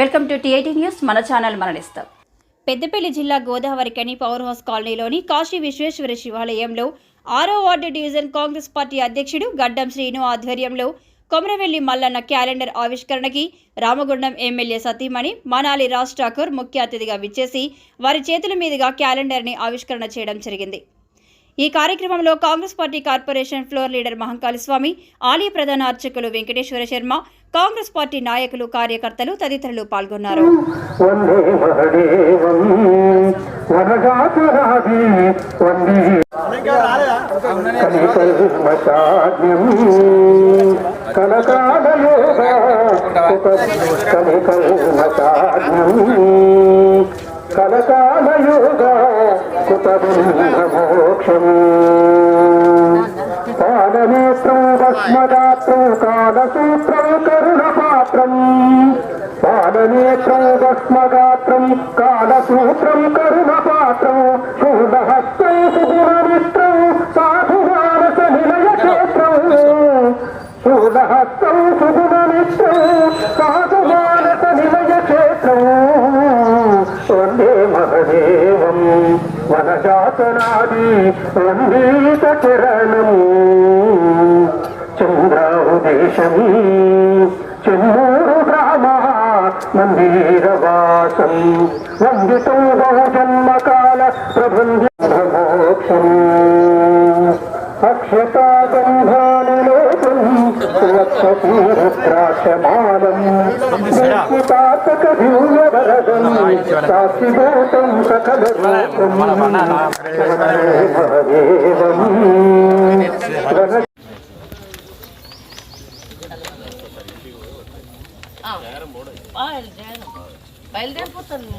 Welcome to TIT news. మన channel మరణిస్తాం. పెద్దపల్లి జిల్లా గోదావరికని పవర్ హౌస్ కాలనీలోని కాశీ విశ్వేశ్వర శివాలయంలో ఆరో వార్డు డివిజన్ కాంగ్రెస్ పార్టీ అధ్యక్షుడు గడ్డం శ్రీను ఆధ్వర్యంలో కొమరవెల్లి మల్లన్న క్యాలెండర్ ఆవిష్కరణకి రామగుండం ఎమ్మెల్యే సతీమణి మనాలి రాజ్ ఠాకూర్ ముఖ్య అతిథిగా విచ్చేసి వారి చేతుల మీదుగా క్యాలెండర్ని ఆవిష్కరణ చేయడం జరిగింది. ఈ కార్యక్రమంలో Congress party corporation floor leader Mahankali స్వామి ఆలయ ప్రధాన అర్చకులు వెంకటేశ్వర శర్మ కాంగ్రెస్ పార్టీ నాయకులు కార్యకర్తలు తదితరులు పాల్గొన్నారు. వందే కుత బ్రహ్మ मोक्षम् कालनेत्रं भस्मदात्रं कालसूत्रं करुणपात्रम्। कालनेत्रं भस्मगात्रं कालसूत्रं करुणपात्रं వనజాతనాది వందీత కిరణం. చంద్రోదేశం చెన్నూరు గ్రామ మందిరవాసం వందితం బహుజన్మకాల ప్రబంధ మోక్షం. అక్షతాగంధ స్వచ్ఛతీరుద్రాక్షమాలం సంస్కృతాతక దివ్యవరదం సాక్షిభూతం సకల రూపం మహదేవం బయలుదేరిపోతాను